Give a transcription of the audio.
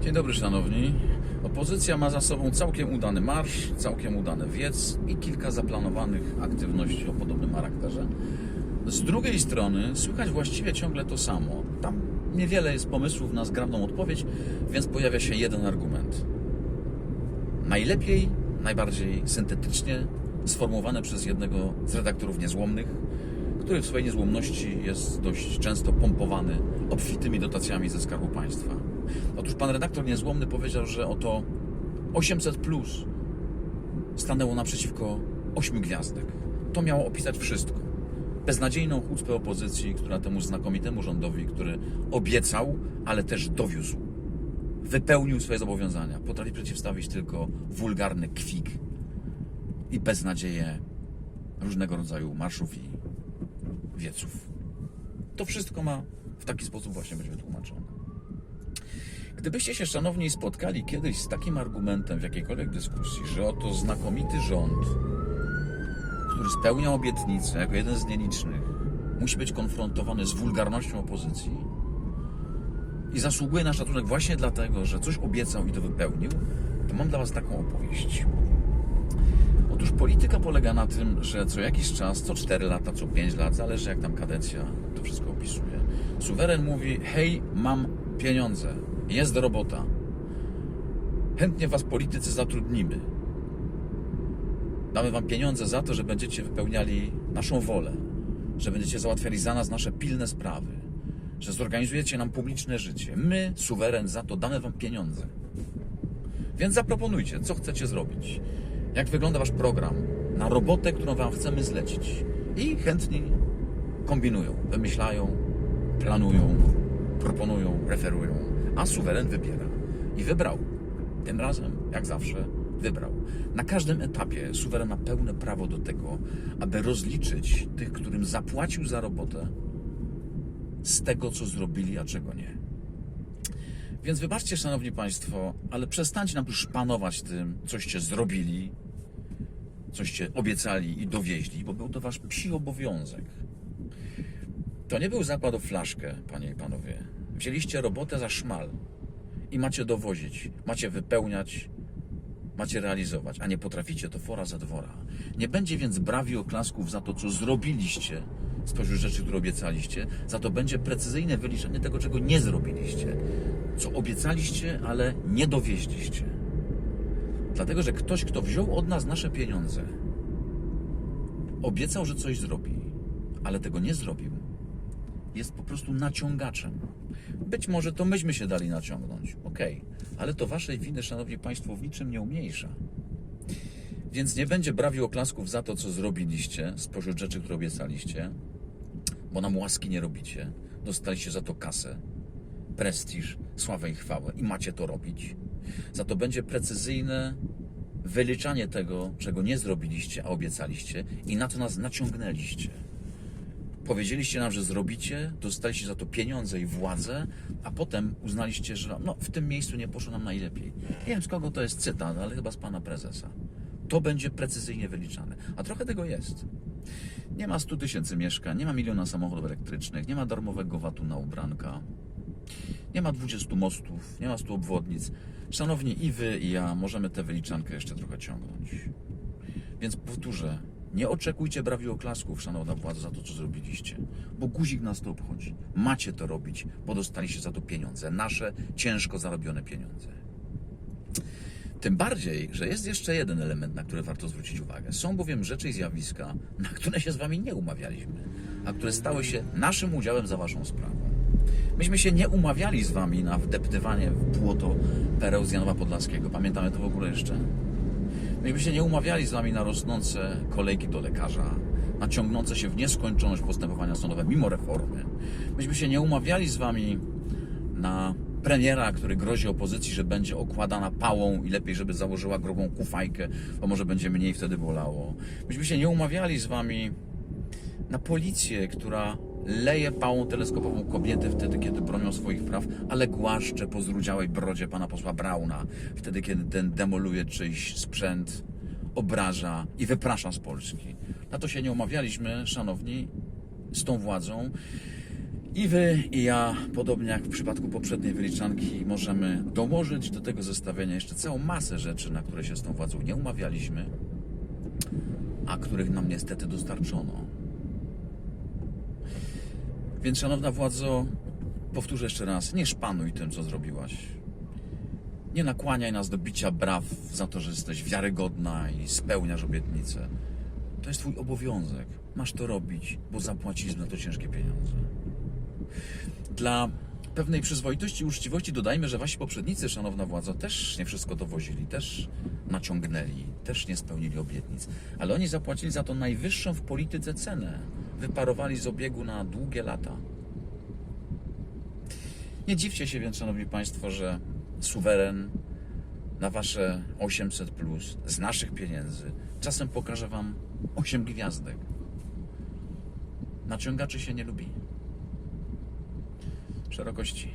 Dzień dobry, szanowni. Opozycja ma za sobą całkiem udany marsz, całkiem udany wiec i kilka zaplanowanych aktywności o podobnym charakterze. Z drugiej strony słychać właściwie ciągle to samo. Tam niewiele jest pomysłów na zgrabną odpowiedź, więc pojawia się jeden argument. Najlepiej, najbardziej syntetycznie sformułowane przez jednego z redaktorów niezłomnych, który w swojej niezłomności jest dość często pompowany obfitymi dotacjami ze Skarbu Państwa. Otóż pan redaktor niezłomny powiedział, że oto 800 plus stanęło naprzeciwko 8 gwiazdek. To miało opisać wszystko. Beznadziejną chucpę opozycji, która temu znakomitemu rządowi, który obiecał, ale też dowiózł, wypełnił swoje zobowiązania. Potrafi przeciwstawić tylko wulgarny kwik i beznadzieję różnego rodzaju marszów i wieców. To wszystko ma w taki sposób właśnie być wytłumaczone. Gdybyście się, szanowni, spotkali kiedyś z takim argumentem w jakiejkolwiek dyskusji, że oto znakomity rząd, który spełnia obietnice jako jeden z nielicznych, musi być konfrontowany z wulgarnością opozycji i zasługuje na szacunek właśnie dlatego, że coś obiecał i to wypełnił, to mam dla Was taką opowieść. Otóż polityka polega na tym, że co jakiś czas, co 4 lata, co 5 lat, zależy jak tam kadencja to wszystko opisuje. Suweren mówi: Hej, mam pieniądze, jest robota. Chętnie was politycy zatrudnimy. Damy wam pieniądze za to, że będziecie wypełniali naszą wolę, że będziecie załatwiali za nas nasze pilne sprawy, że zorganizujecie nam publiczne życie. My, suweren, za to damy wam pieniądze. Więc zaproponujcie, co chcecie zrobić. Jak wygląda wasz program na robotę, którą wam chcemy zlecić. I chętni kombinują, wymyślają, planują, proponują, referują, a suweren wybiera. I wybrał. Tym razem, jak zawsze, wybrał. Na każdym etapie suweren ma pełne prawo do tego, aby rozliczyć tych, którym zapłacił za robotę, z tego, co zrobili, a czego nie. Więc wybaczcie, szanowni państwo, ale przestańcie nam tu szpanować tym, coście zrobili, coście obiecali i dowieźli, bo był to wasz psi obowiązek. To nie był zakład o flaszkę, panie i panowie. Wzięliście robotę za szmal i macie dowozić, macie wypełniać, macie realizować, a nie potraficie, to fora za dwora. Nie będzie więc brawi oklasków za to, co zrobiliście spośród rzeczy, które obiecaliście. Za to będzie precyzyjne wyliczenie tego, czego nie zrobiliście. Co obiecaliście, ale nie dowieźliście. Dlatego, że ktoś, kto wziął od nas nasze pieniądze, obiecał, że coś zrobi, ale tego nie zrobił, jest po prostu naciągaczem. Być może to myśmy się dali naciągnąć, okej, ale to waszej winy, szanowni państwo, w niczym nie umniejsza. Więc nie będzie brawi oklasków za to, co zrobiliście spośród rzeczy, które obiecaliście, bo nam łaski nie robicie. Dostaliście za to kasę, prestiż, sławę i chwałę i macie to robić. Za to będzie precyzyjne wyliczanie tego, czego nie zrobiliście, a obiecaliście i na co nas naciągnęliście. Powiedzieliście nam, że zrobicie, dostaliście za to pieniądze i władzę, a potem uznaliście, że no, w tym miejscu nie poszło nam najlepiej. Nie wiem z kogo to jest cytat, ale chyba z pana prezesa. To będzie precyzyjnie wyliczane. A trochę tego jest. Nie ma 100 tysięcy mieszkań, nie ma miliona samochodów elektrycznych, nie ma darmowego VAT-u na ubranka, nie ma 20 mostów, nie ma 100 obwodnic. Szanowni, i wy, i ja możemy tę wyliczankę jeszcze trochę ciągnąć. Więc powtórzę, nie oczekujcie brawi oklasków, szanowna władza, za to, co zrobiliście, bo guzik nas to obchodzi. Macie to robić, bo dostaliście za to pieniądze, nasze ciężko zarobione pieniądze. Tym bardziej, że jest jeszcze jeden element, na który warto zwrócić uwagę. Są bowiem rzeczy i zjawiska, na które się z Wami nie umawialiśmy, a które stały się naszym udziałem za Waszą sprawą. Myśmy się nie umawiali z Wami na wdeptywanie w błoto pereł z Janowa Podlaskiego. Pamiętamy to w ogóle jeszcze? Myśmy się nie umawiali z Wami na rosnące kolejki do lekarza, na ciągnące się w nieskończoność postępowania sądowe mimo reformy. Myśmy się nie umawiali z Wami na premiera, który grozi opozycji, że będzie okładana pałą i lepiej, żeby założyła grubą kufajkę, bo może będzie mniej wtedy bolało. Myśmy się nie umawiali z Wami na policję, która leje pałą teleskopową kobiety wtedy, kiedy bronią swoich praw, ale głaszcze po zrudziałej brodzie pana posła Brauna, wtedy, kiedy ten demoluje czyjś sprzęt, obraża i wyprasza z Polski. Na to się nie umawialiśmy, szanowni, z tą władzą. I wy, i ja, podobnie jak w przypadku poprzedniej wyliczanki, możemy dołożyć do tego zestawienia jeszcze całą masę rzeczy, na które się z tą władzą nie umawialiśmy, a których nam niestety dostarczono. Więc, szanowna władzo, powtórzę jeszcze raz, nie szpanuj tym, co zrobiłaś. Nie nakłaniaj nas do bicia braw za to, że jesteś wiarygodna i spełniasz obietnice. To jest Twój obowiązek. Masz to robić, bo zapłaciliśmy na to ciężkie pieniądze. Dla pewnej przyzwoitości i uczciwości dodajmy, że wasi poprzednicy, szanowna władza, też nie wszystko dowozili, też naciągnęli, też nie spełnili obietnic. Ale oni zapłacili za to najwyższą w polityce cenę. Wyparowali z obiegu na długie lata. Nie dziwcie się więc, szanowni państwo, że suweren na wasze 800 plus z naszych pieniędzy czasem pokaże wam 8 gwiazdek. Naciągaczy się nie lubi. Szerokości